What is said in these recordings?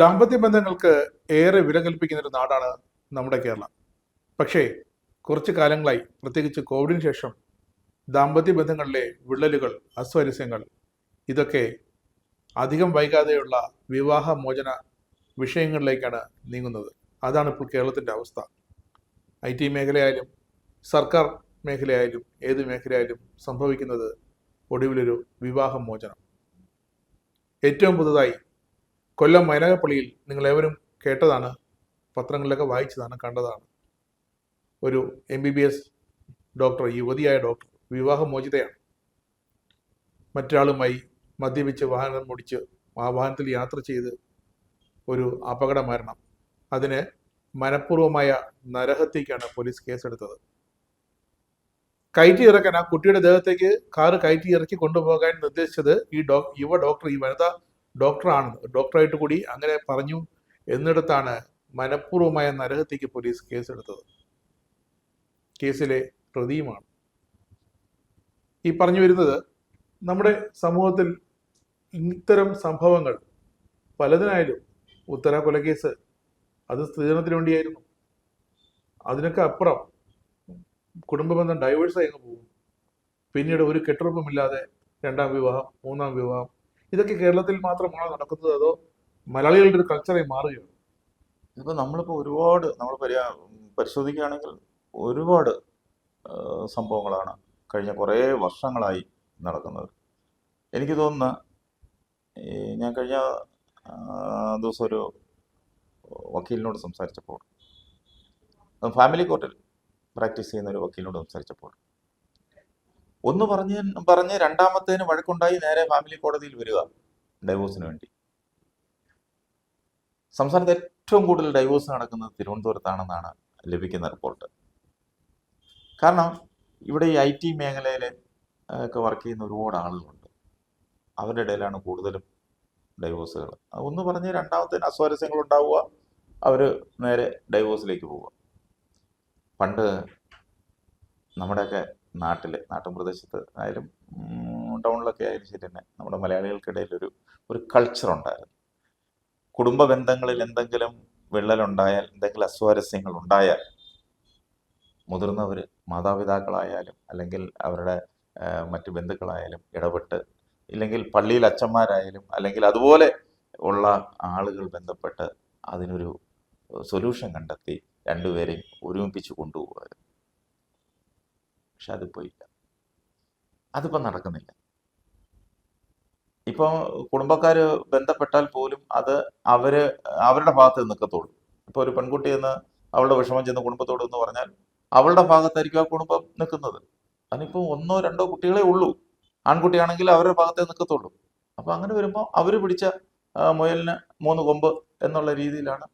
ദാമ്പത്യ ബന്ധങ്ങൾക്ക് ഏറെ വില കൽപ്പിക്കുന്ന ഒരു നാടാണ് നമ്മുടെ കേരളം. പക്ഷേ കുറച്ച് കാലങ്ങളായി പ്രത്യേകിച്ച് കോവിഡിന് ശേഷം ദാമ്പത്യ ബന്ധങ്ങളിലെ വിള്ളലുകൾ അസ്വാരസ്യങ്ങൾ ഇതൊക്കെ അധികം വൈകാതെയുള്ള വിവാഹ മോചന വിഷയങ്ങളിലേക്കാണ് നീങ്ങുന്നത്. അതാണ് ഇപ്പോൾ കേരളത്തിന്റെ അവസ്ഥ. ഐ ടി മേഖലയായാലും സർക്കാർ മേഖലയായാലും ഏത് മേഖലയായാലും സംഭവിക്കുന്നത് ഒടുവിലൊരു വിവാഹമോചനം. ഏറ്റവും പുതുതായി കൊല്ലം മൈനകപ്പള്ളിയിൽ നിങ്ങളേവരും കേട്ടതാണ് പത്രങ്ങളിലൊക്കെ വായിച്ചതാണ് കണ്ടതാണ്. ഒരു M B B S doctor യുവതിയായ doctor വിവാഹമോചിതയാണ് മറ്റൊരാളുമായി മദ്യപിച്ച് വാഹനം ഓടിച്ച് ആ വാഹനത്തിൽ യാത്ര ചെയ്ത് ഒരു അപകട മരണം. അതിന് മനഃപൂർവമായ നരഹത്യക്കാണ് പോലീസ് കേസെടുത്തത്. കയറ്റി ഇറക്കാൻ ആ കുട്ടിയുടെ ദേഹത്തേക്ക് കാറ് കയറ്റി ഇറക്കി കൊണ്ടുപോകാൻ നിർദ്ദേശിച്ചത് ഈ ഡോ യുവ ഡോക്ടർ ഈ വനിതാ ഡോക്ടറാണ് ഡോക്ടറായിട്ട് കൂടി അങ്ങനെ പറഞ്ഞു എന്നിടത്താണ് മനഃപൂർവമായ നരഹത്യക്ക് പോലീസ് കേസെടുത്തത്. കേസിലെ പ്രതിയുമാണ്. ഈ പറഞ്ഞു വരുന്നത് നമ്മുടെ സമൂഹത്തിൽ ഇത്തരം സംഭവങ്ങൾ പലതിനായാലും ഉത്തര കൊലക്കേസ് അത് സ്ത്രീധനത്തിന് വേണ്ടിയായിരുന്നു. അതിനൊക്കെ അപ്പുറം കുടുംബബന്ധം ഡൈവേഴ്സായി അങ്ങ് പോകും പിന്നീട് ഒരു കെട്ടുറപ്പുമില്ലാതെ രണ്ടാം വിവാഹം മൂന്നാം വിവാഹം ഇതൊക്കെ കേരളത്തിൽ മാത്രമാണോ നടക്കുന്നത് അതോ മലയാളികളുടെ ഒരു കൾച്ചറായി മാറുകയാണ് ഇപ്പൊ നമ്മളിപ്പോ ഒരുപാട് നമ്മൾ പരിശോധിക്കുകയാണെങ്കിൽ ഒരുപാട് സംഭവങ്ങളാണ് കഴിഞ്ഞ കുറേ വർഷങ്ങളായി നടക്കുന്നത്. എനിക്ക് തോന്നുന്ന ഞാൻ കഴിഞ്ഞ ദിവസം ഒരു വക്കീലിനോട് സംസാരിച്ചപ്പോൾ ഫാമിലി കോർട്ടിൽ പ്രാക്ടീസ് ചെയ്യുന്ന ഒരു വക്കീലിനോട് സംസാരിച്ചപ്പോൾ ഒന്ന് പറഞ്ഞ് പറഞ്ഞ് രണ്ടാമത്തേന് വഴക്കുണ്ടായി നേരെ ഫാമിലി കോടതിയിൽ വരിക ഡൈവോഴ്സിന് വേണ്ടി. സംസ്ഥാനത്ത് ഏറ്റവും കൂടുതൽ ഡൈവോഴ്സ് നടക്കുന്നത് തിരുവനന്തപുരത്താണെന്നാണ് ലഭിക്കുന്ന റിപ്പോർട്ട് കാരണം ഇവിടെ ഈ ഐ ടി മേഖലയിൽ ഒക്കെ വർക്ക് ചെയ്യുന്ന ഒരുപാട് ആളുകളുണ്ട്. അവരുടെ ഇടയിലാണ് കൂടുതലും ഡൈവോഴ്സുകൾ ഒന്ന് പറഞ്ഞ് രണ്ടാമത്തേന് അസ്വാരസ്യങ്ങൾ ഉണ്ടാവുക അവർ നേരെ ഡൈവോഴ്സിലേക്ക് പോവുക. പണ്ട് നമ്മുടെയൊക്കെ നാട്ടിൽ നാട്ടിൻ പ്രദേശത്ത് ആയാലും ടൗണിലൊക്കെ ആയാലും ശരി തന്നെ നമ്മുടെ മലയാളികൾക്കിടയിൽ ഒരു ഒരു കൾച്ചർ ഉണ്ടായിരുന്നു. കുടുംബ ബന്ധങ്ങളിൽ എന്തെങ്കിലും വിള്ളലുണ്ടായാൽ എന്തെങ്കിലും അസ്വാരസ്യങ്ങൾ ഉണ്ടായാൽ മുതിർന്നവർ മാതാപിതാക്കളായാലും അല്ലെങ്കിൽ അവരുടെ മറ്റ് ബന്ധുക്കളായാലും ഇടപെട്ട് ഇല്ലെങ്കിൽ പള്ളിയിൽ അച്ഛന്മാരായാലും അല്ലെങ്കിൽ അതുപോലെ ഉള്ള ആളുകൾ ബന്ധപ്പെട്ട് അതിനൊരു സൊല്യൂഷൻ കണ്ടെത്തി രണ്ടുപേരെയും ഒരുമിപ്പിച്ച് കൊണ്ടുപോകുമായിരുന്നു പക്ഷെ അതിപ്പോൾ ഇല്ല അതിപ്പോൾ നടക്കുന്നില്ല. ഇപ്പോൾ കുടുംബക്കാർ ബന്ധപ്പെട്ടാൽ പോലും അത് അവർ അവരുടെ ഭാഗത്ത് നിൽക്കത്തുള്ളൂ ഇപ്പോൾ ഒരു പെൺകുട്ടി എന്ന് അവളുടെ വിഷമം ചെന്ന് കുടുംബത്തോട് എന്ന് പറഞ്ഞാൽ അവളുടെ ഭാഗത്തായിരിക്കും ആ കുടുംബം നിൽക്കുന്നത് അതിനിപ്പോൾ ഒന്നോ രണ്ടോ കുട്ടികളെ ഉള്ളൂ. ആൺകുട്ടിയാണെങ്കിൽ അവരുടെ ഭാഗത്തേ നിൽക്കത്തുള്ളൂ അപ്പോൾ അങ്ങനെ വരുമ്പോൾ അവർ പിടിച്ച മുയലിന് മൂന്ന് കൊമ്പ് എന്നുള്ള രീതിയിലാണ്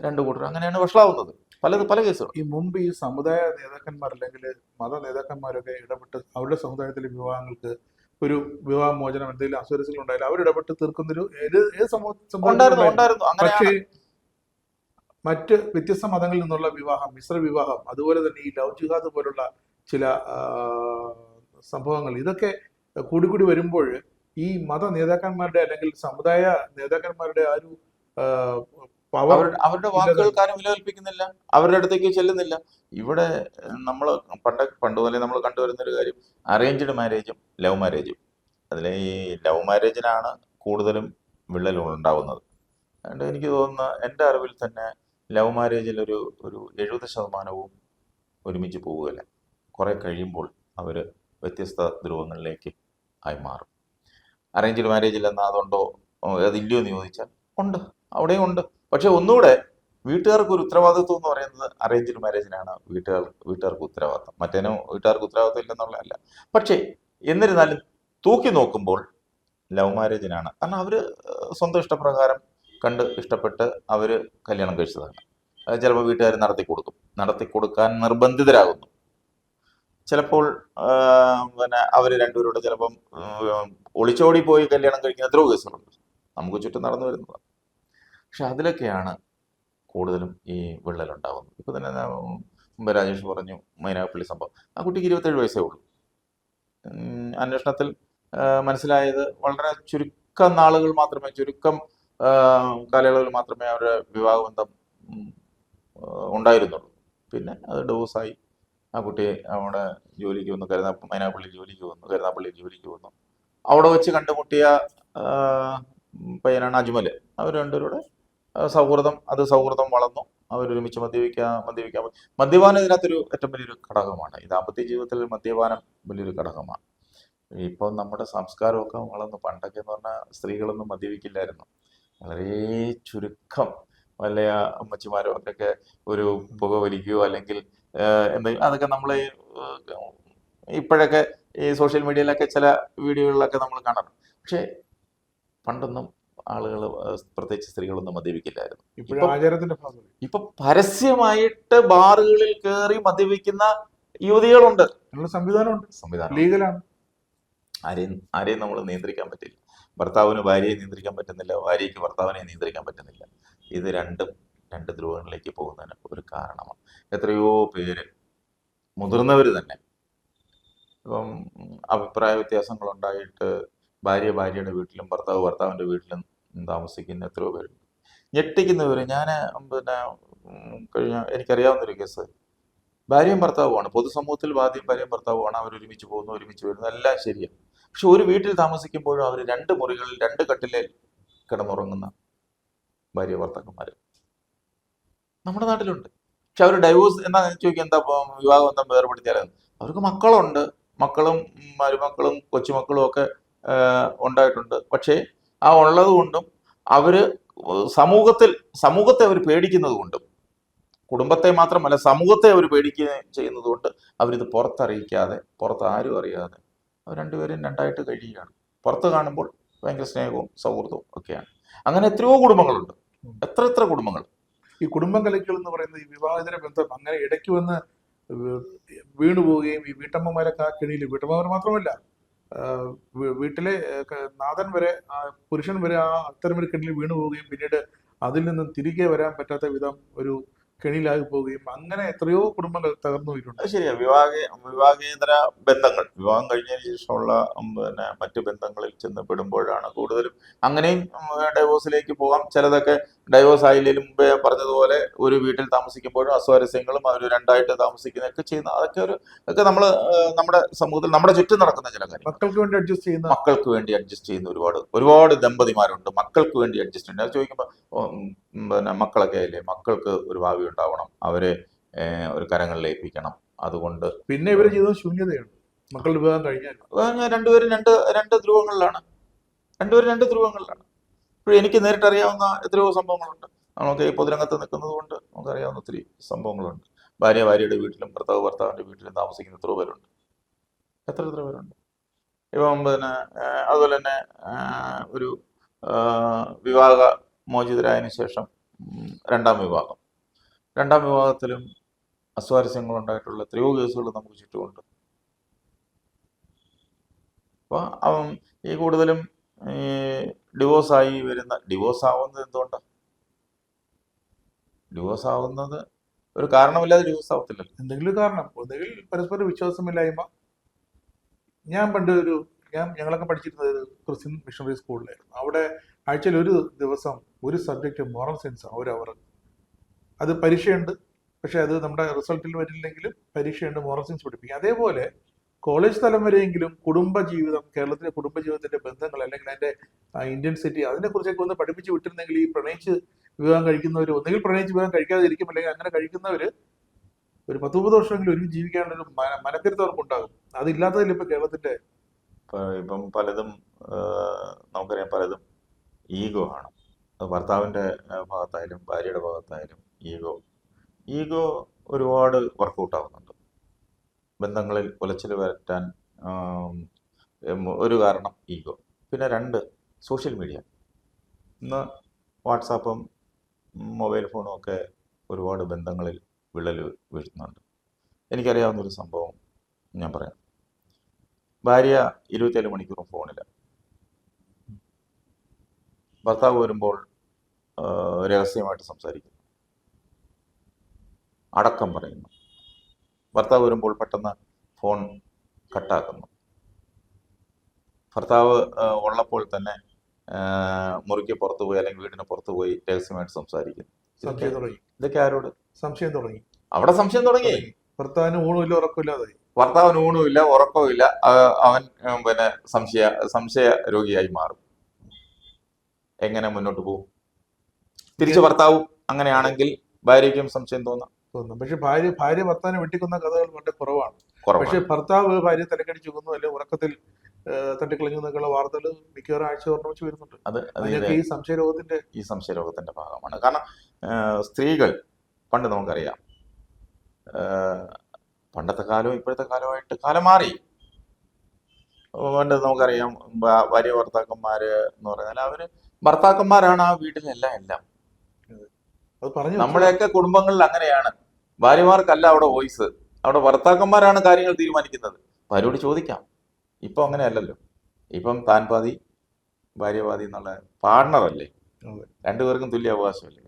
രണ്ട് കൂട്ടർ. അങ്ങനെയാണ് വഷളാവുന്നത്. പല പല കേസുകൾ ഈ മുമ്പ് ഈ സമുദായ നേതാക്കന്മാർ അല്ലെങ്കിൽ മത നേതാക്കന്മാരൊക്കെ ഇടപെട്ട് അവരുടെ സമുദായത്തിലെ വിവാഹങ്ങൾക്ക് ഒരു വിവാഹ മോചനം എന്തെങ്കിലും അസുരസികൾ ഉണ്ടായാലും അവരിടപെട്ട് തീർക്കുന്നൊരു ഏത് സമൂഹ പക്ഷേ മറ്റ് വ്യത്യസ്ത മതങ്ങളിൽ നിന്നുള്ള വിവാഹം മിശ്ര വിവാഹം അതുപോലെ തന്നെ ഈ ലവ് ജിഹാദ് പോലുള്ള ചില സംഭവങ്ങൾ ഇതൊക്കെ കൂടിക്കൂടി വരുമ്പോൾ ഈ മത നേതാക്കന്മാരുടെ അല്ലെങ്കിൽ സമുദായ നേതാക്കന്മാരുടെ ആ ഒരു അവരുടെ അവരുടെ വാക്കുകൾക്ക് ആരും വില അവരുടെ അടുത്തേക്ക് ചെല്ലുന്നില്ല. ഇവിടെ നമ്മൾ പണ്ട് പണ്ട് മുതലേ നമ്മൾ കണ്ടുവരുന്ന ഒരു കാര്യം അറേഞ്ച്ഡ് മാരേജും ലവ് മാരേജും അതിൽ ഈ ലവ് മാരേജിനാണ് കൂടുതലും വിള്ളലുകൾ ഉണ്ടാവുന്നത്. അതുകൊണ്ട് എനിക്ക് തോന്നുന്ന എന്റെ അറിവിൽ തന്നെ ലവ് മാരേജിൽ ഒരു ഒരു എഴുപത് ശതമാനവും ഒരുമിച്ച് പോവുകയില്ല. കുറെ കഴിയുമ്പോൾ അവർ വ്യത്യസ്ത ധ്രുവങ്ങളിലേക്ക് ആയി മാറും. അറേഞ്ച്ഡ് മാരേജിൽ എന്നാൽ അതുണ്ടോ അതില്ലയോ എന്ന് ചോദിച്ചാൽ ഉണ്ട്. അവിടെയും ഉണ്ട്. പക്ഷെ ഒന്നുകൂടെ വീട്ടുകാർക്ക് ഒരു ഉത്തരവാദിത്വം എന്ന് പറയുന്നത് അറേഞ്ച്ഡ് മാരേജിനാണ് വീട്ടുകാർ വീട്ടുകാർക്ക് ഉത്തരവാദിത്വം. മറ്റേനും വീട്ടുകാർക്ക് ഉത്തരവാദിത്വം ഇല്ലെന്നുള്ളതല്ല പക്ഷേ എന്നിരുന്നാലും തൂക്കി നോക്കുമ്പോൾ ലവ് മാരേജിനാണ് കാരണം അവർ സ്വന്തം ഇഷ്ടപ്രകാരം കണ്ട് ഇഷ്ടപ്പെട്ട് അവർ കല്യാണം കഴിച്ചതാണ്. ചിലപ്പോൾ വീട്ടുകാർ നടത്തി കൊടുക്കും. നടത്തി കൊടുക്കാൻ നിർബന്ധിതരാകുന്നു. ചിലപ്പോൾ പിന്നെ അവർ രണ്ടുപേരോട് ചിലപ്പം ഒളിച്ചോടി പോയി കല്യാണം കഴിക്കുന്ന എത്രയോ കേസുകളുണ്ട് നമുക്ക് ചുറ്റും നടന്നു വരുന്നതാണ്. പക്ഷെ അതിലൊക്കെയാണ് കൂടുതലും ഈ വിള്ളൽ ഉണ്ടാകുന്നത് ഇപ്പൊ തന്നെ മുമ്പ് രാജേഷ് പറഞ്ഞു മൈനാപ്പള്ളി സംഭവം. ആ കുട്ടിക്ക് ഇരുപത്തേഴ് വയസ്സേ ഉള്ളൂ. അന്വേഷണത്തിൽ മനസ്സിലായത് വളരെ ചുരുക്കം നാളുകൾ മാത്രമേ ചുരുക്കം കാലയളവിൽ മാത്രമേ അവരുടെ വിവാഹബന്ധം ബന്ധം ഉണ്ടായിരുന്നുള്ളൂ. പിന്നെ അത് ഡിവോഴ്സായി. ആ കുട്ടി അവിടെ ജോലിക്ക് വന്നു കരുനാ മൈനാപ്പള്ളി ജോലിക്ക് വന്നു കരുനാപ്പള്ളി ജോലിക്ക് വന്നു. അവിടെ വെച്ച് കണ്ടുമുട്ടിയ പയ്യനാണ് അജ്മൽ അവർ രണ്ടുപേരുടെ സൗഹൃദം അത് സൗഹൃദം വളർന്നു. അവരൊരുമിച്ച് മദ്യപിക്കാൻ മദ്യപിക്കാൻ. മദ്യപാനം ഇതിനകത്തൊരു ഏറ്റവും വലിയൊരു ഘടകമാണ്. ഈ ദാമ്പത്യ ജീവിതത്തിൽ മദ്യപാനം വലിയൊരു ഘടകമാണ്. ഇപ്പം നമ്മുടെ സംസ്കാരമൊക്കെ വളർന്നു. പണ്ടൊക്കെ എന്ന് പറഞ്ഞാൽ സ്ത്രീകളൊന്നും മദ്യപിക്കില്ലായിരുന്നു. വളരെ ചുരുക്കം വല്ല അമ്മച്ചിമാരോ ഒക്കെ ഒരു പുക വലിക്കുകയോ അല്ലെങ്കിൽ എന്തെങ്കിലും അതൊക്കെ നമ്മൾ ഇപ്പോഴൊക്കെ ഈ സോഷ്യൽ മീഡിയയിലൊക്കെ ചില വീഡിയോകളിലൊക്കെ നമ്മൾ കാണാറുണ്ട്. പക്ഷേ പണ്ടൊന്നും ആളുകൾ പ്രത്യേകിച്ച് സ്ത്രീകളൊന്നും മദ്യപിക്കില്ലായിരുന്നു. ഇപ്പം- പരസ്യമായിട്ട് ബാറുകളിൽ കയറി മദ്യപിക്കുന്ന യുവതികളുണ്ട്. സംവിധാനമുണ്ട്. സംവിധാനം ലീഗലാണ്. ആരെയും ആരെയും നമ്മൾ നിയന്ത്രിക്കാൻ പറ്റില്ല. ഭർത്താവിന് ഭാര്യയെ നിയന്ത്രിക്കാൻ പറ്റുന്നില്ല. ഭാര്യയ്ക്ക് ഭർത്താവിനെ നിയന്ത്രിക്കാൻ പറ്റുന്നില്ല. ഇത് രണ്ടും രണ്ട് ധ്രുവങ്ങളിലേക്ക് പോകുന്നതിന് ഒരു കാരണമാണ്. എത്രയോ പേര് മുതിർന്നവർ തന്നെ ഇപ്പം അഭിപ്രായ വ്യത്യാസങ്ങളുണ്ടായിട്ട് ഭാര്യ ഭാര്യയുടെ വീട്ടിലും ഭർത്താവ് ഭർത്താവിന്റെ വീട്ടിലും താമസിക്കുന്ന എത്രയോ പേരുണ്ട്. ഞെട്ടിക്കുന്നവർ ഞാൻ പിന്നെ കഴിഞ്ഞ എനിക്കറിയാവുന്നൊരു കേസ്. ഭാര്യയും ഭർത്താവുമാണ്. പൊതുസമൂഹത്തിൽ ഭാര്യയും ഭാര്യയും ഭർത്താവുമാണ് അവർ ഒരുമിച്ച് പോകുന്നു ഒരുമിച്ച് വരുന്നു എല്ലാം ശരിയാണ് പക്ഷെ ഒരു വീട്ടിൽ താമസിക്കുമ്പോഴും അവർ രണ്ട് മുറികളിൽ രണ്ട് കട്ടിലിൽ കിടന്നുറങ്ങുന്ന ഭാര്യ ഭർത്താക്കന്മാർ നമ്മുടെ നാട്ടിലുണ്ട്. പക്ഷെ അവർ ഡൈവോഴ്സ് എന്നാ ചോദിക്കുക എന്താ വിവാഹം എന്താ വേർപെടുത്തിയാൽ അവർക്ക് മക്കളുണ്ട്. മക്കളും മരുമക്കളും കൊച്ചുമക്കളും ഒക്കെ ഉണ്ടായിട്ടുണ്ട്. പക്ഷേ ആ ഉള്ളത് കൊണ്ടും അവർ സമൂഹത്തിൽ സമൂഹത്തെ അവർ പേടിക്കുന്നത് കൊണ്ടും കുടുംബത്തെ മാത്രമല്ല സമൂഹത്തെ അവർ പേടിക്കുകയും ചെയ്യുന്നത് കൊണ്ട് അവരിത് പുറത്തറിയിക്കാതെ പുറത്ത് ആരും അറിയാതെ അവർ രണ്ടുപേരും രണ്ടായിട്ട് കഴിയുകയാണ്. പുറത്ത് കാണുമ്പോൾ ഭയങ്കര സ്നേഹവും സൗഹൃദവും ഒക്കെയാണ്. അങ്ങനെ എത്രയോ കുടുംബങ്ങളുണ്ട്. എത്ര എത്ര കുടുംബങ്ങൾ. ഈ കുടുംബം കലയ്ക്കൽ എന്ന് പറയുന്നത് ഈ വിവാഹിതര ബന്ധം അങ്ങനെ ഇടയ്ക്ക് വന്ന് വീണുപോവുകയും ഈ വീട്ടമ്മമാരെ ആ വീട്ടമ്മമാർ മാത്രമല്ല വീട്ടിലെ നാഥൻ വരെ പുരുഷൻ വരെ ആ അത്തരമൊരു കെണിയിൽ വീണു പോവുകയും പിന്നീട് അതിൽ നിന്നും തിരികെ വരാൻ പറ്റാത്ത വിധം ഒരു കെണിയിലായി പോവുകയും അങ്ങനെ എത്രയോ കുടുംബങ്ങൾ തകർന്നു പോയിട്ടുണ്ട്. അത് ശരിയാ. വിവാഹ വിവാഹേതര ബന്ധങ്ങൾ. വിവാഹം കഴിഞ്ഞതിന് ശേഷമുള്ള പിന്നെ മറ്റു ബന്ധങ്ങളിൽ ചെന്ന് പെടുമ്പോഴാണ് കൂടുതലും അങ്ങനെയും ഡൈവോഴ്സിലേക്ക് പോകാം. ചിലതൊക്കെ ഡൈവോഴ്സ് ആയില്ലെങ്കിലും മുമ്പേ പറഞ്ഞതുപോലെ ഒരു വീട്ടിൽ താമസിക്കുമ്പോഴും അസ്വാരസ്യങ്ങളും അവർ രണ്ടായിട്ട് താമസിക്കുന്നതൊക്കെ ചെയ്യുന്ന അതൊക്കെ ഒരു ഒക്കെ നമ്മൾ നമ്മുടെ സമൂഹത്തിൽ നമ്മുടെ ചുറ്റും നടക്കുന്ന ചില കാര്യങ്ങൾ. മക്കൾക്ക് വേണ്ടി അഡ്ജസ്റ്റ് ചെയ്യുന്ന മക്കൾക്ക് വേണ്ടി അഡ്ജസ്റ്റ് ചെയ്യുന്ന ഒരുപാട് ഒരുപാട് ദമ്പതിമാരുണ്ട്. മക്കൾക്ക് വേണ്ടി അഡ്ജസ്റ്റ് അത് ചോദിക്കുമ്പോൾ പിന്നെ മക്കളൊക്കെ അല്ലേ മക്കൾക്ക് ഒരു ഭാവി ഉണ്ടാവണം. അവരെ ഒരു കരങ്ങളിൽ ലയിപ്പിക്കണം അതുകൊണ്ട് പിന്നെ ഇവർ ചെയ്തത് ശൂന്യതയാണ്. മക്കളുടെ വിവാഹം കഴിഞ്ഞാൽ. രണ്ടുപേരും രണ്ട് രണ്ട് ധ്രുവങ്ങളിലാണ്. രണ്ടുപേരും രണ്ട് ധ്രുവങ്ങളിലാണ്. ഇപ്പോൾ എനിക്ക് നേരിട്ടറിയാവുന്ന എത്രയോ സംഭവങ്ങളുണ്ട്. നമുക്ക് ഈ പൊതുരംഗത്ത് നിൽക്കുന്നത് കൊണ്ട് നമുക്കറിയാവുന്ന ഒത്തിരി സംഭവങ്ങളുണ്ട്. ഭാര്യ ഭാര്യയുടെ വീട്ടിലും ഭർത്താവ് ഭർത്താവിന്റെ വീട്ടിലും താമസിക്കുന്ന എത്ര പേരുണ്ട്. എത്ര എത്ര പേരുണ്ട്? ഇപ്പം പിന്നെ അതുപോലെ തന്നെ ഒരു വിവാഹ മോചിതരായതിനു ശേഷം രണ്ടാം വിവാഹം. രണ്ടാം വിഭാഗത്തിലും അസ്വാരസ്യങ്ങൾ ഉണ്ടായിട്ടുള്ള എത്രയോ കേസുകൾ നമുക്ക് ചുറ്റുമുണ്ട്. അപ്പോൾ ഈ കൂടുതലും ഈ ഡിവോഴ്സായി വരുന്ന ഡിവോഴ്സ് ആവുന്നത് എന്തുകൊണ്ടാണ് ഡിവോഴ്സ് ആവുന്നത് ഒരു കാരണമില്ലാതെ ഡിവോഴ്സ് ആവത്തില്ല. എന്തെങ്കിലും കാരണം. ഒന്നുകിൽ പരസ്പര വിശ്വാസമില്ലായ്മ. ഞാൻ പണ്ട് ഒരു ഞാൻ ഞങ്ങളൊക്കെ പഠിച്ചിരുന്നത് ക്രിസ്ത്യൻ മിഷണറി സ്കൂളിലായിരുന്നു. അവിടെ ആഴ്ചയിൽ ഒരു ദിവസം ഒരു സബ്ജക്റ്റ് മോറൽ സയൻസ് ഒരു അവർ അത് പരീക്ഷയുണ്ട്. പക്ഷെ അത് നമ്മുടെ റിസൾട്ടിൽ വരില്ലെങ്കിലും പരീക്ഷയുണ്ട് മോറൽ സയൻസ് പഠിപ്പിക്കും. അതേപോലെ കോളേജ് തലം വരെയെങ്കിലും കുടുംബ ജീവിതം കേരളത്തിലെ കുടുംബ ജീവിതത്തിന്റെ ബന്ധങ്ങൾ അല്ലെങ്കിൽ അതിന്റെ ഇന്റൻസിറ്റി അതിനെക്കുറിച്ചൊക്കെ ഒന്ന് പഠിപ്പിച്ച് വിട്ടിരുന്നെങ്കിൽ ഈ പ്രണയിച്ച് വിവാഹം കഴിക്കുന്നവർ ഒന്നുകിൽ പ്രണയിച്ച് വിവാഹം കഴിക്കാതിരിക്കും. അല്ലെങ്കിൽ അങ്ങനെ കഴിക്കുന്നവർ ഒരു പത്ത് മുപ്പത് വർഷമെങ്കിലും ഒരുമിച്ച് ജീവിക്കാനുള്ള ഒരു മന മനക്കരുത്ത് അവർക്ക് ഉണ്ടാകും അതില്ലാത്തതിൽ ഇപ്പൊ കേരളത്തിന്റെ ഇപ്പം പലതും നമുക്കറിയാം പലതും ഈഗോ ആണ്. ഭർത്താവിന്റെ ഭാഗത്തായാലും ഭാര്യയുടെ ഭാഗത്തായാലും ഈഗോ ഈഗോ ഒരുപാട് വർക്കൗട്ട് ആവുന്നുണ്ട്. ബന്ധങ്ങളിൽ ഉലച്ചിൽ വരറ്റാൻ ഒരു കാരണം ഈഗോ. പിന്നെ രണ്ട് സോഷ്യൽ മീഡിയ. ഇന്ന് വാട്സാപ്പും മൊബൈൽ ഫോണും ഒക്കെ ഒരുപാട് ബന്ധങ്ങളിൽ വിള്ളൽ വീഴ്ത്തുന്നുണ്ട്. എനിക്കറിയാവുന്ന ഒരു സംഭവം ഞാൻ പറയാം. ഭാര്യ ഇരുപത്തിയേഴ് മണിക്കൂറും ഫോണില്ല ഭർത്താവ് വരുമ്പോൾ രഹസ്യമായിട്ട് സംസാരിക്കുന്നു. അടക്കം പറയുന്നു. ഭർത്താവ് വരുമ്പോൾ പെട്ടെന്ന് ഫോൺ കട്ടാക്കുന്നു. ഭർത്താവ് ഉള്ളപ്പോൾ തന്നെ മുറിക്ക് പുറത്തു പോയി അല്ലെങ്കിൽ വീടിന് പുറത്തു പോയി രഹസ്യമായിട്ട് സംസാരിക്കുന്നു. സംശയം തുടങ്ങി. ഇതൊക്കെ ആരോട്? സംശയം തുടങ്ങി. അവിടെ സംശയം തുടങ്ങി. ഭർത്താവിന് ഊണുമില്ല ഉറക്കമില്ലാതായി ഭർത്താവിന് ഊണുമില്ല ഉറക്കവുമില്ല അവൻ പിന്നെ സംശയ സംശയ രോഗിയായി മാറും. എങ്ങനെ മുന്നോട്ട് പോകും? തിരിച്ച് ഭർത്താവും അങ്ങനെയാണെങ്കിൽ ഭാര്യയ്ക്കും സംശയം തോന്നാം. തോന്നുന്നു പക്ഷെ ഭാര്യ ഭാര്യ ഭർത്താവിനെ വെട്ടിക്കുന്ന കഥകൾ വളരെ കുറവാണ്. പക്ഷെ ഭർത്താവ് ഭാര്യ തലക്കടിച്ചു കൊന്നു അല്ലെങ്കിൽ ഉറക്കത്തിൽ തട്ടിക്കളഞ്ഞു എന്നൊക്കെയുള്ള വാർത്തകൾ മിക്കവാറും ആഴ്ച ഓർമ്മ വെച്ച് വരുന്നുണ്ട് അത് ഈ സംശയരോഗത്തിന്റെ ഈ സംശയരോഗത്തിന്റെ ഭാഗമാണ്. കാരണം സ്ത്രീകൾ പണ്ട് നമുക്കറിയാം പണ്ടത്തെ കാലവും ഇപ്പോഴത്തെ കാലമായിട്ട് കാലം മാറി. പണ്ട് നമുക്കറിയാം ഭാര്യ ഭർത്താക്കന്മാര് എന്ന് പറഞ്ഞാൽ അവർ ഭർത്താക്കന്മാരാണ് ആ വീട്ടിലെല്ലാം എല്ലാം. നമ്മുടെയൊക്കെ കുടുംബങ്ങളിൽ അങ്ങനെയാണ്. ഭാര്യമാർക്കല്ല അവിടെ വോയിസ്. അവിടെ ഭർത്താക്കന്മാരാണ് കാര്യങ്ങൾ തീരുമാനിക്കുന്നത്. ഭാര്യയോട് ചോദിക്കാം. ഇപ്പൊ അങ്ങനെയല്ലല്ലോ. ഇപ്പം താൻ പാതി ഭാര്യവാദി എന്നുള്ള പാർട്ണറല്ലേ അല്ലേ? രണ്ടുപേർക്കും തുല്യ അവകാശമല്ലേ?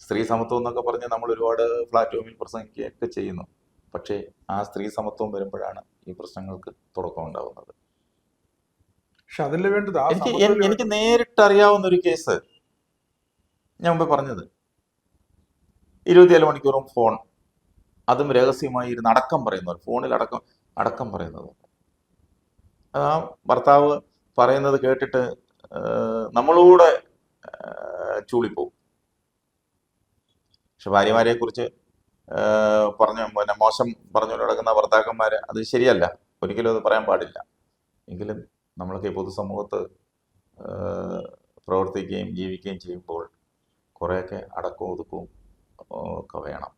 സ്ത്രീ സമത്വം എന്നൊക്കെ പറഞ്ഞ് നമ്മൾ ഒരുപാട് പ്ലാറ്റ്ഫോമിൽ പ്രസംഗിക്കുകയൊക്കെ ചെയ്യുന്നു. പക്ഷേ ആ സ്ത്രീ സമത്വം വരുമ്പോഴാണ് ഈ പ്രശ്നങ്ങൾക്ക് തുടക്കം ഉണ്ടാവുന്നത്. എനിക്ക് എനിക്ക് നേരിട്ട് അറിയാവുന്ന ഒരു കേസ് ഞാൻ മുമ്പ് പറഞ്ഞത്. ഇരുപത്തിയേഴ് മണിക്കൂറും ഫോൺ അതും രഹസ്യമായി ഇരുന്ന് അടക്കം പറയുന്നവർ ഫോണിൽ അടക്കം അടക്കം പറയുന്നത് ആ ഭർത്താവ് പറയുന്നത് കേട്ടിട്ട് നമ്മളൂടെ ചൂളിപ്പോവും. പക്ഷെ ഭാര്യമാരെ കുറിച്ച് പറഞ്ഞ പിന്നെ മോശം പറഞ്ഞു കിടക്കുന്ന ഭർത്താക്കന്മാർ അത് ശരിയല്ല. ഒരിക്കലും അത് പറയാൻ പാടില്ല. എങ്കിലും നമ്മളൊക്കെ പൊതുസമൂഹത്ത് പ്രവർത്തിക്കുകയും ജീവിക്കുകയും ചെയ്യുമ്പോൾ കുറേയൊക്കെ അടക്കവും ഒതുക്കവും ഒക്കെ വേണം.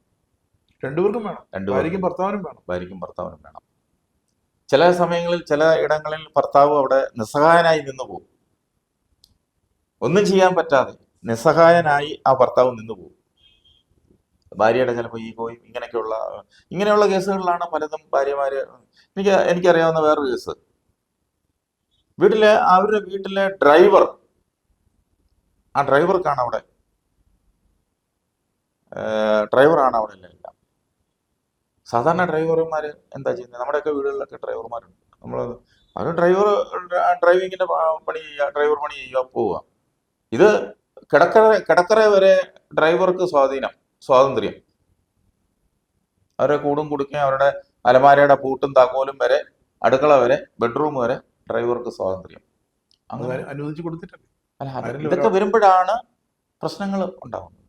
രണ്ടുപേർക്കും വേണം. രണ്ടുപേർക്കും. ഭർത്താവിനും വേണം. ഭാര്യയ്ക്കും ഭർത്താവിനും വേണം. ചില സമയങ്ങളിൽ ചില ഇടങ്ങളിൽ ഭർത്താവ് അവിടെ നിസ്സഹായനായി നിന്നു പോകും. ഒന്നും ചെയ്യാൻ പറ്റാതെ നിസ്സഹായനായി ആ ഭർത്താവ് നിന്നു പോകും. ഭാര്യയുടെ ചിലപ്പോൾ ഈ പോയി ഇങ്ങനെയൊക്കെയുള്ള ഇങ്ങനെയുള്ള കേസുകളിലാണ് പലതും ഭാര്യമാര് എനിക്ക് എനിക്കറിയാവുന്ന വേറൊരു കേസ്. വീട്ടിലെ അവരുടെ വീട്ടിലെ ഡ്രൈവർ ആ ഡ്രൈവർക്കാണ് അവിടെ ഡ്രൈവറാണ് അവിടെ എല്ലാം സാധാരണ ഡ്രൈവർമാർ എന്താ ചെയ്യുന്നത്? നമ്മുടെയൊക്കെ വീടുകളിലൊക്കെ ഡ്രൈവർമാരുണ്ട്. നമ്മൾ അവർ ഡ്രൈവർ ഡ്രൈവിങ്ങിന്റെ പണി ചെയ്യുക ഡ്രൈവർ പണി ചെയ്യുക പോവുക. ഇത് കിടക്കര കിടക്കര വരെ ഡ്രൈവർക്ക് സ്വാധീനം സ്വാതന്ത്ര്യം. അവരുടെ കൂടും കുടുക്കുകയും അവരുടെ അലമാരയുടെ പൂട്ടും താക്കോലും വരെ അടുക്കള വരെ ബെഡ്റൂം വരെ ഡ്രൈവർക്ക് സ്വാതന്ത്ര്യം. അങ്ങനെ അനുവദിച്ചു കൊടുത്തിട്ടല്ലേ അല്ല ഇതൊക്കെ വരുമ്പോഴാണ് പ്രശ്നങ്ങൾ ഉണ്ടാവുന്നത്.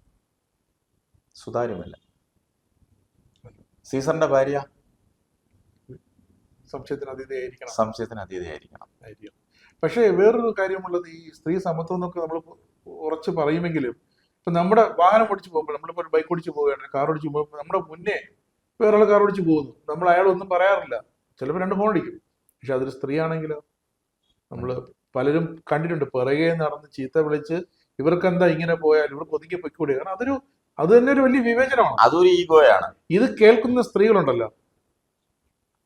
സുതാര്യമല്ല. സീസറിന്റെ ഭാര്യ? സംശയത്തിന് അതീതയായിരിക്കണം. സംശയത്തിന് അതീതയായിരിക്കണം. പക്ഷേ വേറൊരു കാര്യമുള്ളത് ഈ സ്ത്രീ സമത്വം എന്നൊക്കെ നമ്മൾ ഉറച്ച് പറയുമെങ്കിലും ഇപ്പൊ നമ്മുടെ വാഹനം ഓടിച്ചു പോകുമ്പോൾ നമ്മളിപ്പോൾ ഒരു ബൈക്ക് ഓടിച്ചു പോവുകയാണ് കാർ ഓടിച്ചു പോകുമ്പോൾ നമ്മുടെ മുന്നേ വേറൊരാൾ കാർ ഓടിച്ചു പോകുന്നു. നമ്മൾ അയാളൊന്നും പറയാറില്ല. ചിലപ്പോൾ രണ്ട് ഫോൺ അടിക്കും. പക്ഷെ അതൊരു സ്ത്രീ ആണെങ്കിലോ നമ്മൾ പലരും കണ്ടിട്ടുണ്ട്. പിറകെ നടന്ന് ചീത്ത വിളിച്ച് ഇവർക്ക് എന്താ ഇങ്ങനെ പോയാൽ ഇവർക്ക് ഒതുക്കി പൊയ്ക്കൂടെ? കാരണം അതൊരു അത് തന്നെ ഒരു വലിയ വിവേചനമാണ്. അതൊരു ഈഗോയാണ്. ഇത് കേൾക്കുന്ന സ്ത്രീകളുണ്ടല്ലോ.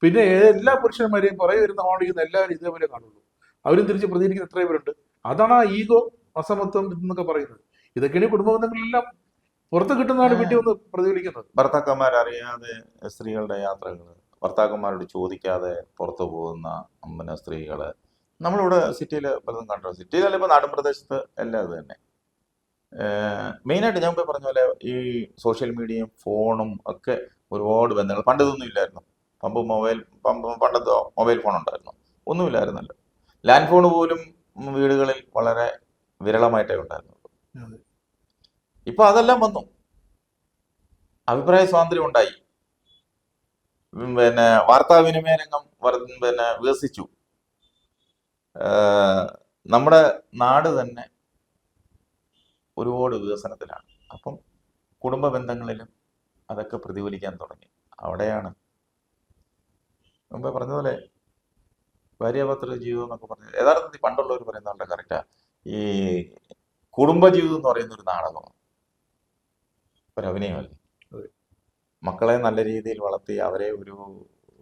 പിന്നെ എല്ലാ പുരുഷന്മാരെയും പുറകെ വരുന്ന ഓണിക്കുന്ന എല്ലാവരും ഇതേപോലെ കാണുള്ളൂ. അവരും തിരിച്ച് പ്രതികരിക്കുന്ന എത്ര പേരുണ്ട്. അതാണ് ആ ഈഗോ അസമത്വം എന്നൊക്കെ പറയുന്നത്. ഇതൊക്കെയാണ് ഈ കുടുംബ ബന്ധങ്ങളെല്ലാം പുറത്ത് കിട്ടുന്നതാണ് വീട്ടിൽ വന്ന് പ്രതിഫലിക്കുന്നത്. ഭർത്താക്കന്മാർ അറിയാതെ സ്ത്രീകളുടെ യാത്രകൾ ഭർത്താക്കന്മാരോട് ചോദിക്കാതെ പുറത്തു പോകുന്ന പിന്നെ സ്ത്രീകൾ. നമ്മളിവിടെ സിറ്റിയിൽ പലതും കണ്ടു. സിറ്റിയിലല്ല ഇപ്പൊ നാടൻ പ്രദേശത്ത് എല്ലാം അത് തന്നെ. മെയിനായിട്ട് ഞാൻ പറഞ്ഞ പോലെ ഈ സോഷ്യൽ മീഡിയയും ഫോണും ഒക്കെ ഒരുപാട് ബന്ധങ്ങൾ. പണ്ട് ഇതൊന്നും ഇല്ലായിരുന്നു. പമ്പ് മൊബൈൽ പമ്പ് പണ്ടത്തെ മൊബൈൽ ഫോൺ ഉണ്ടായിരുന്നു. ഒന്നുമില്ലായിരുന്നല്ലോ ലാൻഡ് ഫോൺ പോലും വീടുകളിൽ വളരെ വിരളമായിട്ടേ ഉണ്ടായിരുന്നു അതെ. ഇപ്പൊ അതെല്ലാം വന്നു. അഭിപ്രായ സ്വാതന്ത്ര്യം ഉണ്ടായി. പിന്നെ വാർത്താവിനിമയ രംഗം പിന്നെ വികസിച്ചു. നമ്മുടെ നാട് തന്നെ ഒരുപാട് വികസനത്തിലാണ്. അപ്പം കുടുംബ ബന്ധങ്ങളിലും അതൊക്കെ പ്രതിഫലിക്കാൻ തുടങ്ങി. അവിടെയാണ് മുമ്പ് പറഞ്ഞതുപോലെ ഭാര്യാപത്ര ജീവിതം എന്നൊക്കെ പറഞ്ഞത് യഥാർത്ഥത്തിൽ പണ്ടുള്ളവർ പറയുന്ന വളരെ കറക്റ്റാ ഈ കുടുംബജീവിതം എന്ന് പറയുന്ന ഒരു നാടകം. ഒരു അഭിനയമല്ലേ. മക്കളെ നല്ല രീതിയിൽ വളർത്തി അവരെ ഒരു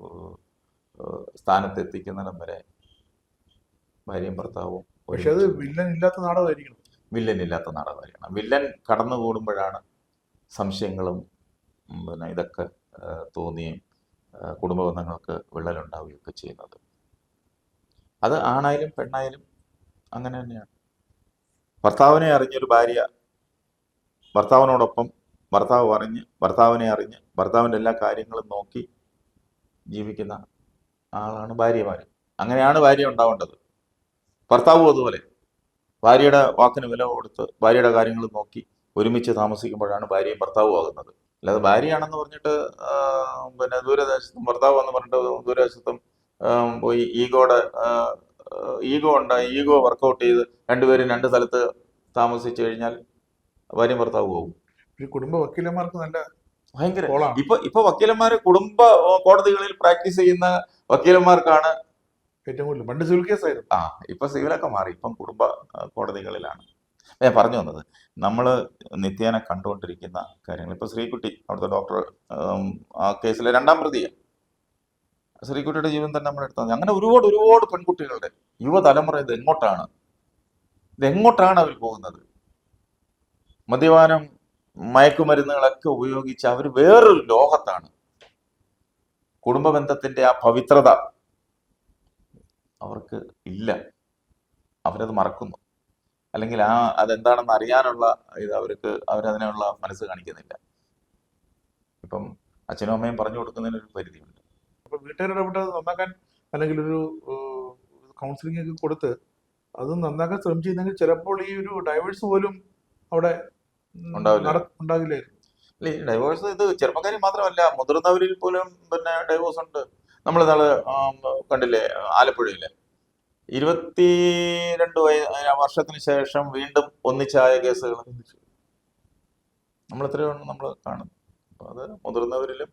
ഏഹ്, ഏഹ്, സ്ഥാനത്ത് എത്തിക്കുന്നിടം വരെ ഭാര്യയും ഭർത്താവും പക്ഷെ അത് വില്ലൻ ഇല്ലാത്ത നാടകമായിരിക്കണം. വില്ലൻ ഇല്ലാത്ത നാടകമായിരിക്കണം. വില്ലൻ കടന്നു കൂടുമ്പോഴാണ് സംശയങ്ങളും പിന്നെ ഇതൊക്കെ തോന്നിയും കുടുംബ ബന്ധങ്ങൾക്ക് വിള്ളലുണ്ടാവുകയൊക്കെ ചെയ്യുന്നത്. അത് ആണായാലും പെണ്ണായാലും അങ്ങനെ തന്നെയാണ്. ഭർത്താവിനെ അറിഞ്ഞൊരു ഭാര്യ ഭർത്താവിനോടൊപ്പം ഭർത്താവ് അറിഞ്ഞ് ഭർത്താവിനെ അറിഞ്ഞ് ഭർത്താവിന്റെ എല്ലാ കാര്യങ്ങളും നോക്കി ജീവിക്കുന്ന ആളാണ് ഭാര്യമാർ അങ്ങനെയാണ് ഭാര്യ ഉണ്ടാവേണ്ടത്. ഭർത്താവും അതുപോലെ. ഭാര്യയുടെ വാക്കിന് വില കൊടുത്ത് ഭാര്യയുടെ കാര്യങ്ങൾ നോക്കി ഒരുമിച്ച് താമസിക്കുമ്പോഴാണ് ഭാര്യയും ഭർത്താവും ആകുന്നത്. അല്ലാതെ ഭാര്യയാണെന്ന് പറഞ്ഞിട്ട് പിന്നെ ദൂരദേശത്തും ഭർത്താവ് എന്ന് പറഞ്ഞിട്ട് ദൂരദേശത്തും പോയി ഈഗോയുടെ ഈഗോ ഉണ്ടായി ഈഗോ വർക്കൗട്ട് ചെയ്ത് രണ്ടുപേരും രണ്ട് സ്ഥലത്ത് താമസിച്ചു കഴിഞ്ഞാൽ ഭാര്യയും ഭർത്താവ് പോകും ഈ കുടുംബ വക്കീലന്മാർക്ക് നല്ല ഭയങ്കര. ഇപ്പൊ ഇപ്പൊ വക്കീലന്മാർ കുടുംബ കോടതികളിൽ പ്രാക്ടീസ് ചെയ്യുന്ന വക്കീലന്മാർക്കാണ് ഏറ്റവും കൂടുതൽ. പണ്ട് സിവിൽ ആ ഇപ്പൊ സിവിലൊക്കെ മാറി. ഇപ്പം കുടുംബ കോടതികളിലാണ്. ഞാൻ പറഞ്ഞു വന്നത് നമ്മൾ നിത്യേന കണ്ടുകൊണ്ടിരിക്കുന്ന കാര്യങ്ങൾ. ഇപ്പൊ ശ്രീകുട്ടി അവിടുത്തെ ഡോക്ടർ ആ കേസിലെ രണ്ടാം പ്രതിയാണ് ശ്രീകുട്ടിയുടെ ജീവൻ തന്നെ നമ്മൾ എടുത്താൽ. അങ്ങനെ ഒരുപാട് ഒരുപാട് പെൺകുട്ടികളുടെ യുവതലമുറ ഇത് എങ്ങോട്ടാണ്? ഇത് എങ്ങോട്ടാണ് അവർ പോകുന്നത്? മദ്യപാനം മയക്കുമരുന്നുകളൊക്കെ ഉപയോഗിച്ച് അവർ വേറൊരു ലോകത്താണ്. കുടുംബ ബന്ധത്തിന്റെ ആ പവിത്രത അവർക്ക് ഇല്ല. അവരത് മറക്കുന്നു. അല്ലെങ്കിൽ ആ അതെന്താണെന്ന് അറിയാനുള്ള ഇത് അവർക്ക് അവരതിനുള്ള മനസ്സ് കാണിക്കുന്നില്ല. ഇപ്പം അച്ഛനും അമ്മയും പറഞ്ഞു കൊടുക്കുന്നതിന് ഒരു പരിധിയുണ്ട്. അപ്പൊ വീട്ടുകാരിടപെട്ട് അത് നന്നാക്കാൻ അല്ലെങ്കിൽ ഒരു കൗൺസിലിംഗ് ഒക്കെ കൊടുത്ത് അത് നന്നാക്കാൻ ശ്രമിച്ചിരുന്നെങ്കിൽ ചിലപ്പോൾ ഈ ഒരു ഡൈവേഴ്സ് പോലും അവിടെ ഉണ്ടാവില്ല. അല്ല ഈ ഡൈവോഴ്സ് ഇത് ചെറുപ്പക്കാരി മാത്രമല്ല മുതിർന്നവരിൽ പോലും പിന്നെ ഡൈവോഴ്സ് ഉണ്ട്. നമ്മൾ നാൾ കണ്ടില്ലേ ആലപ്പുഴയിലെ. ഇരുപത്തിരണ്ട് വയ വർഷത്തിന് ശേഷം വീണ്ടും ഒന്നിച്ചായ കേസുകൾ നമ്മൾ എത്രയോ നമ്മൾ കാണുന്നു. അപ്പൊ അത് മുതിർന്നവരിലും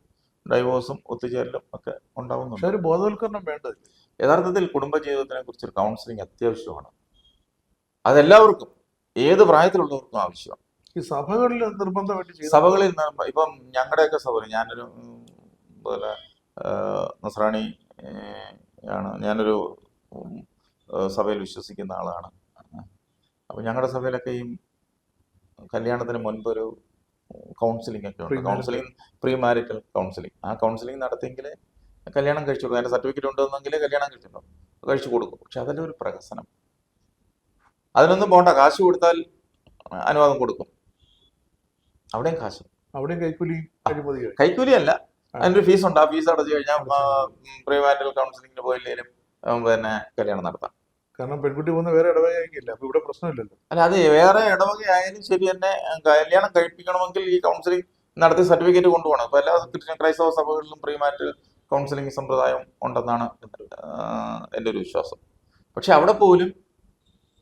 ഡൈവോഴ്സും ഒത്തുചേരലും ഒക്കെ ഉണ്ടാവുന്നുണ്ട്. പക്ഷെ ഒരു ബോധവൽക്കരണം വേണ്ടത് യഥാർത്ഥത്തിൽ കുടുംബജീവിതത്തിനെ കുറിച്ചൊരു കൗൺസിലിംഗ് അത്യാവശ്യമാണ്. അതെല്ലാവർക്കും ഏത് പ്രായത്തിലുള്ളവർക്കും ആവശ്യമാണ്. ഈ സഭകളിൽ നിർബന്ധമായിട്ട് സഭകളിൽ ഇപ്പം ഞങ്ങളുടെയൊക്കെ സഭയിൽ ഞാനൊരു ആ, നസ്രാണി ആണ്. ഞാനൊരു സഭയിൽ വിശ്വസിക്കുന്ന ആളാണ്. അപ്പം ഞങ്ങളുടെ സഭയിലൊക്കെ ഈ കല്യാണത്തിന് മുൻപ് ഒരു കൗൺസിലിംഗ് ഒക്കെ ഉണ്ട്. Counselling pre marital counselling. ആ കൗൺസിലിംഗ് നടത്തിയെങ്കിൽ കല്യാണം കഴിച്ചു കൊടുക്കും അതിന്റെ സർട്ടിഫിക്കറ്റ് ഉണ്ടെന്നെങ്കിൽ കല്യാണം കഴിച്ചിട്ടുണ്ടോ കഴിച്ചു കൊടുക്കും. പക്ഷെ അതിന്റെ ഒരു പ്രഹസനം. അതിനൊന്നും പോണ്ട. കാശ് കൊടുത്താൽ അനുവാദം കൊടുക്കും. അവിടെയും കാശ്. അവിടെയും കൈക്കൂലി കൈക്കൂലിയല്ല അതിന്റെ ഫീസ് ഉണ്ട്. ആ ഫീസ് അടച്ചു കഴിഞ്ഞാൽ പ്രീമാരിറ്റൽ കൗൺസിലിംഗിന് പോയില്ലേലും പിന്നെ കല്യാണം നടത്താം. കാരണം പെൺകുട്ടി പോകുന്ന വേറെ ഇടവകയായിരിക്കില്ല? അപ്പൊ ഇവിടെ പ്രശ്നമില്ലല്ലോ. അല്ല അത് വേറെ ഇടവകയായാലും ശരി തന്നെ കല്യാണം കഴിപ്പിക്കണമെങ്കിൽ ഈ കൗൺസിലിംഗ് നടത്തി സർട്ടിഫിക്കറ്റ് കൊണ്ടുപോകണം. ഇപ്പൊ എല്ലാ ക്രിസ്ത്യൻ ക്രൈസ്തവ സഭകളിലും പ്രീമാരിറ്റൽ കൗൺസിലിംഗ് സമ്പ്രദായം ഉണ്ടെന്നാണ് എന്റെ എന്റെ ഒരു വിശ്വാസം. പക്ഷെ അവിടെ പോലും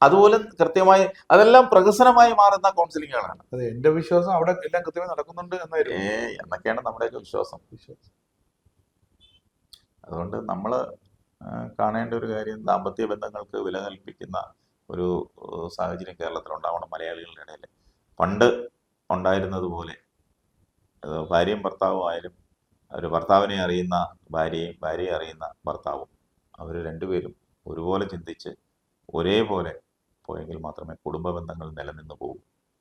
അതുപോലെ കൃത്യമായി അതെല്ലാം പ്രഹസനമായി മാറുന്ന കൗൺസിലിങ്ങുകളാണ് അതെ എന്റെ വിശ്വാസം അവിടെ എല്ലാം കൃത്യമായി നടക്കുന്നുണ്ട് എന്നായിരുന്നു. ഏ എന്നൊക്കെയാണ് നമ്മുടെയൊക്കെ വിശ്വാസം. വിശ്വാസം. അതുകൊണ്ട് നമ്മൾ കാണേണ്ട ഒരു കാര്യം ദാമ്പത്യ ബന്ധങ്ങൾക്ക് വില കൽപ്പിക്കുന്ന ഒരു സാഹചര്യം കേരളത്തിൽ ഉണ്ടാവണം മലയാളികളുടെ ഇടയിൽ പണ്ട് ഉണ്ടായിരുന്നത് പോലെ ഭാര്യയും ഭർത്താവും ആയാലും ഒരു ഭർത്താവിനെ അറിയുന്ന ഭാര്യയും ഭാര്യയെ അറിയുന്ന ഭർത്താവും അവർ രണ്ടുപേരും ഒരുപോലെ ചിന്തിച്ച് ഒരേപോലെ പോയെങ്കിൽ മാത്രമേ കുടുംബ ബന്ധങ്ങൾ നിലനിന്ന് പോകും.